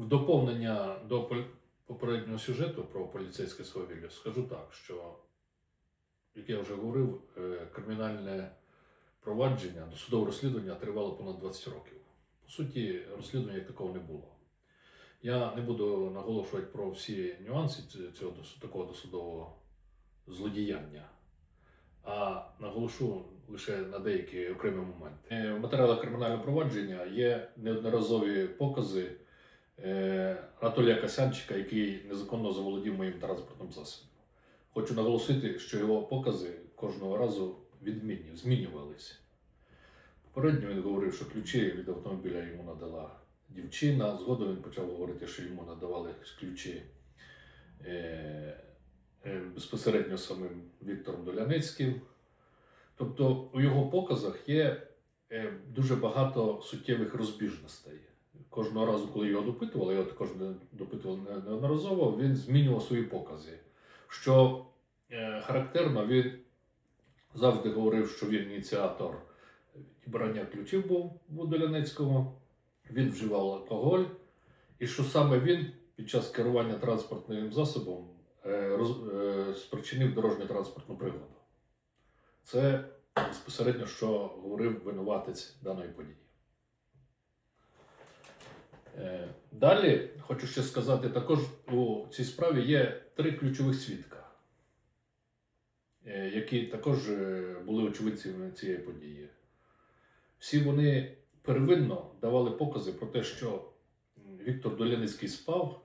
В доповнення до попереднього сюжету про поліцейське свавілля скажу так, що, як я вже говорив, е, кримінальне провадження, досудове розслідування тривало понад 20 років. По суті, розслідування такого не було. Я не буду наголошувати про всі нюанси цього такого досудового злодіяння, а наголошу лише на деякі окремі моменти. Е, В матеріалах кримінального провадження є неодноразові покази Анатолія Касянчика, який незаконно заволодів моїм транспортним засобом. Хочу наголосити, що його покази кожного разу відмінні, змінювалися. Попередньо він говорив, що ключі від автомобіля йому надала дівчина. Згодом він почав говорити, що йому надавали ключі е, е, безпосередньо самим Віктором Доляницьким. Тобто у його показах є е, дуже багато суттєвих розбіжностей. Кожного разу, коли його допитували, його також допитували неодноразово, він змінював свої покази. Що е, характерно, він завжди говорив, що він ініціатор брання ключів був у Доляницького, він вживав алкоголь, і що саме він під час керування транспортним засобом е, роз- е, спричинив дорожньо-транспортну пригоду. Це безпосередньо, що говорив винуватець даної події. Е, Далі хочу ще сказати, також у цій справі є три ключових свідка, е, які також е, були очевидцями цієї події. Всі вони первинно давали покази про те, що Віктор Доляницький спав,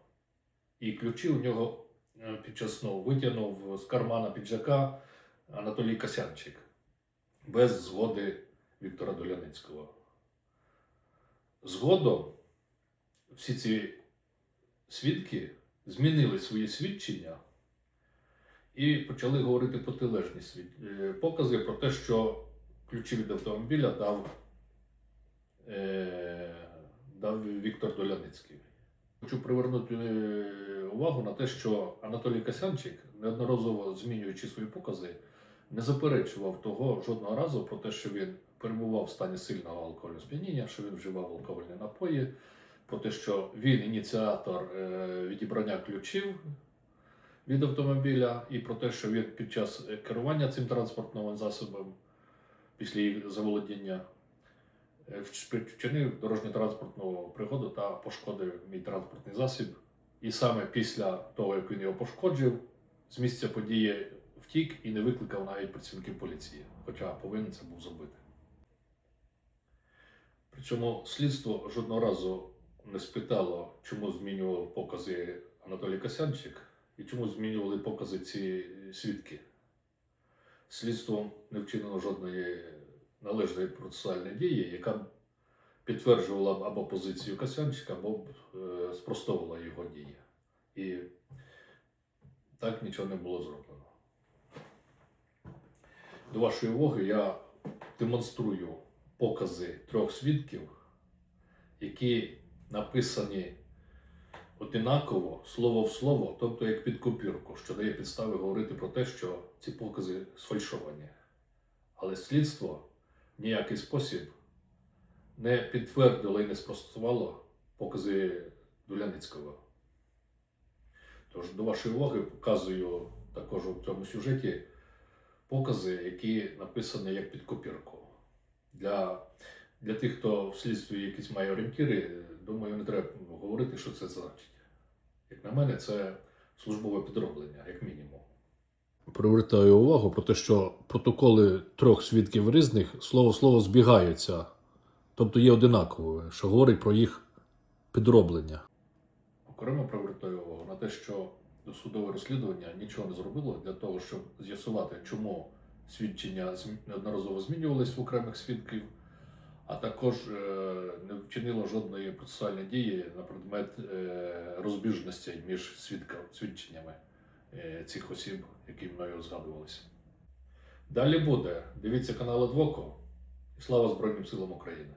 і ключі у нього е, під час сну витягнув з кармана піджака Анатолій Касянчик без згоди Віктора Доляницького. Згодом всі ці свідки змінили свої свідчення і почали говорити протилежні е, покази про те, що ключі від автомобіля дав, е, дав Віктор Доляницький. Хочу привернути е, увагу на те, що Анатолій Касянчик, неодноразово змінюючи свої покази, не заперечував того жодного разу про те, що він перебував в стані сильного алкогольного сп'яніння, що він вживав алкогольні напої, про те, що він ініціатор е, відібрання ключів від автомобіля, і про те, що він під час керування цим транспортним засобом після їх заволодіння е, вч- вчинив дорожньо-транспортну пригоду та пошкодив мій транспортний засіб. І саме після того, як він його пошкоджив, з місця події втік і не викликав навіть працівників поліції, хоча повинен це був зробити. Причому слідство жодного разу не спитало, чому змінював покази Анатолій Касянчик і чому змінювали покази ці свідки. Слідством не вчинено жодної належної процесуальної дії, яка б підтверджувала б або позицію Касянчика, або б е, спростовувала його дії. І так нічого не було зроблено. До вашої уваги я демонструю покази трьох свідків, які написані одинаково, слово в слово, тобто як під копірку, що дає підстави говорити про те, що ці покази сфальшовані. Але слідство в ніякий спосіб не підтвердило і не спростувало покази Доляницького. Тож до вашої уваги показую також у цьому сюжеті покази, які написані як під копірку. Для, для тих, хто в слідстві якісь має орієнтири, думаю, не треба говорити, що це значить. Як на мене, це службове підроблення, як мінімум. Привертаю увагу про те, що протоколи трьох свідків різних слово слово збігаються, тобто є одинаковими, що говорить про їх підроблення. Окремо привертаю увагу на те, що досудове розслідування нічого не зробило для того, щоб з'ясувати, чому свідчення неодноразово змінювались в окремих свідків, а також е, вчинило жодної процесуальної дії на предмет розбіжності розбіжностей між свідченнями е, цих осіб, які мною згадувалися. Далі буде. Дивіться канал Адвоко і слава Збройним силам України.